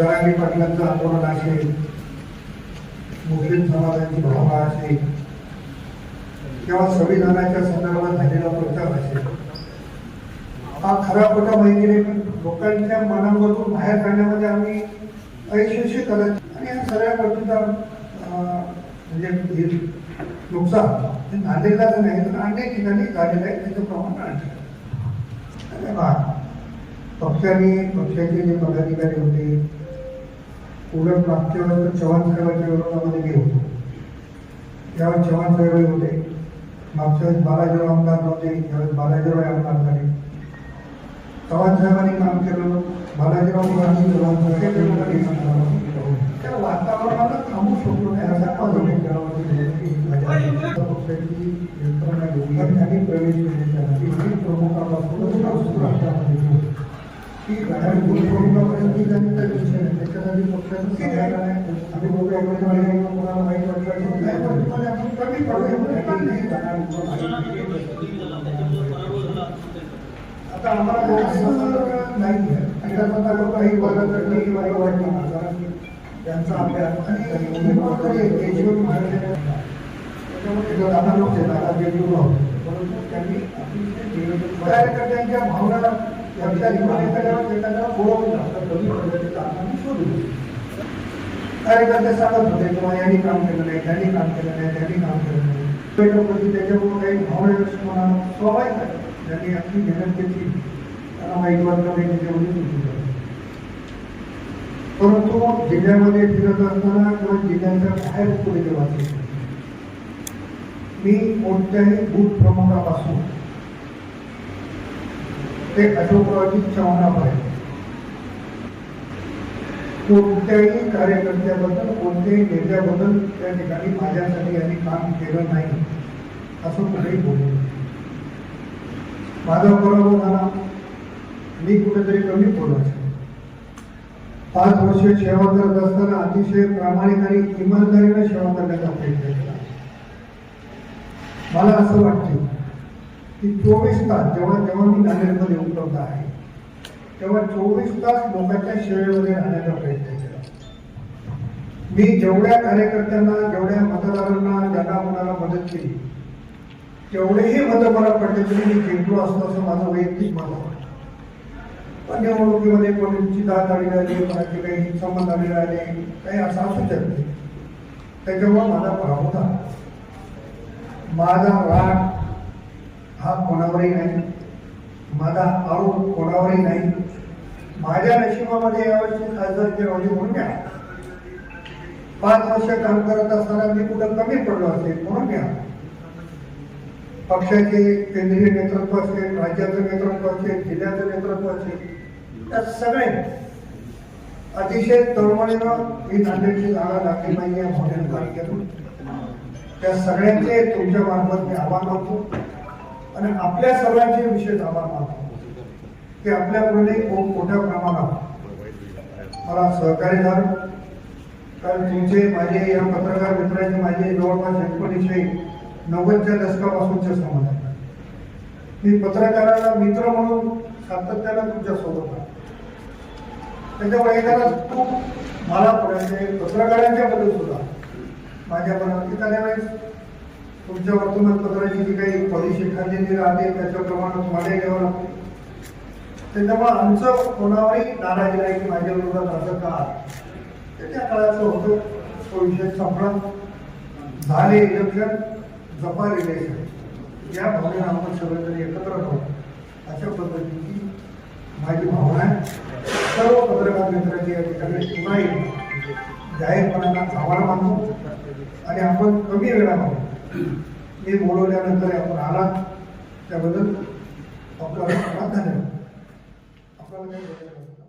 जरांगी पाटलांचं आंदोलन असेल मुस्लिम समाजाची भावना असेल किंवा संविधानाच्या संदर्भात झालेला प्रचार असेल. हा खरा खोटा माहिती लोकांच्या मनामधून बाहेर काढण्यामध्ये आम्ही अयशस्वी करत आणि या सगळ्या गोष्टीचा म्हणजे नुकसान झालेलाच नाही तर अनेक ठिकाणी झालेलं आहे त्याचं प्रमाण आणखी पक्षाने पक्षाचे जे पदाधिकारी होते उलट मागच्या वेळेस चव्हाण साहेबांच्या विरोधामध्ये मी होतो त्यावेळेस चव्हाण साहेबही होते मागच्या वेळेस बालाजीराव आमदार नव्हते यावेळेस बालाजीराव आमदार झाले चव्हाण साहेबांनी काम केलं बालाजीराव गांधी चव्हाण साहेबांनी काम केलं. त्या वातावरणाला थांबू शकलो नाही असा पक्षाची यंत्रणा घेऊन त्यांनी प्रवेश केलेला आहे. प्रमुखापासून राष्ट्रामध्ये आता आम्हाला नाही. काही तर नाही त्यांचा अभ्यास आणि. परंतु त्यांनी अतिशय कार्यकर्त्यांच्या भावना लक्षात घेऊन एखाद्याला एखाद्याला बोलवून टाकलं. कमी पद्धतीचं आपण शोधू. कार्यकर्ते सांगत होते किंवा यांनी काम केलं नाही त्यांनी काम केलं नाही त्यांनी काम केलं नाही बैठकमध्ये त्याच्यामुळे काही भावना व्यक्त होणं स्वाभाविक आहे त्यांनी आपली मेहनत त्यांना माहीत वाटलं नाही त्याच्यामध्ये चुकी परंतु जिल्ह्यामध्ये फिरत असताना किंवा जिल्ह्याच्या बाहेर कुठे जेव्हा मी कोणत्याही बूथ प्रमुखापासून ते अशोकरावची अशोकरावजी पाहिजे कोणत्याही कार्यकर्त्याबद्दल कोणत्याही नेत्याबद्दल त्या ठिकाणी माझ्यासाठी यांनी काम केलं नाही असं कुठेही बोलू माझा बरोबर झाला. मी कुठेतरी कमी बोललो पाच वर्ष सेवा करत असताना अतिशय प्रामाणिक आणि इमानदारीने सेवा करण्याचा प्रयत्न केला. मला असं वाटतं की चोवीस तास जेव्हा जेव्हा मी नांदेडमध्ये उपलब्ध आहे? तेव्हा चोवीस तास लोकांच्या सेवेमध्ये राहण्याचा प्रयत्न केला. मी जेवढ्या कार्यकर्त्यांना जेवढ्या मतदारांना ज्यांना कोणाला मदत केली तेवढेही मत मला पडले तरी मी जिंकलो असतो असं माझं वैयक्तिक मत होतं. पण निवडणुकीमध्ये कोणीची दात आली राहिली कोणाचे काही संबंध आले राहिले काही असं असू शकते त्याच्यामुळे माझा भाव होता. माझा राग कोणावरही नाही. माझा आरोप कोणावरही नाही. माझ्या नशिबामध्ये यावर्षी खासदारची रावली म्हणून घ्या पाच वर्ष काम करत असताना मी कुठं कमी पडलो असेल म्हणून घ्या पक्षाचे केंद्रीय नेतृत्व असेल राज्याचं नेतृत्व असेल जिल्ह्याचं नेतृत्व असेल त्या सगळे अतिशय तळमळीनं ही नांदेडची जागा लागली नाही या भावनेनं काम त्या सगळ्यांचे तुमच्या मार्फत मी आभार मानतो. आणि आपल्या सर्वांचे विशेष आभार मानतो की आपल्याकडे खूप मोठ्या प्रमाणात. मला सहकार्य झालं. कारण तुमचे माझे या पत्रकार मित्राचे माझे जवळपास एकोणीसशे नव्वदच्या दशकापासूनचे संबंध आहे मी पत्रकाराला मित्र म्हणून सातत्यानं तुमच्यासोबत आहे. त्याच्यामुळे एखादा तू मला पत्रकारांच्या बद्दल सुद्धा माझ्या मनात एखाद्या वेळेस तुमच्या वर्तमानपत्राची जी काही पॉलिसी ठरलेली राहते त्याच्याप्रमाणे तुम्हाला घ्यावं लागते. त्याच्यामुळे आमचं कोणावरही नाराजी नाही की माझ्या विरोधात असं का ते त्या काळाचं होतं. तो विषय संपला. झाले इलेक्शन जपा रिलेशन या भावनेनं आपण सगळेजण एकत्र आहोत अशा पद्धतीची माझी भावना आहे. सर्व पत्रकार मित्रांची या ठिकाणी पुन्हा जाहीरपणाला आभार मानतो. आणि आपण कमी वेळा मानतो मी बोलवल्यानंतर आपण आलात. त्याबद्दल आपल्याला धन्यवाद. आपल्याला काही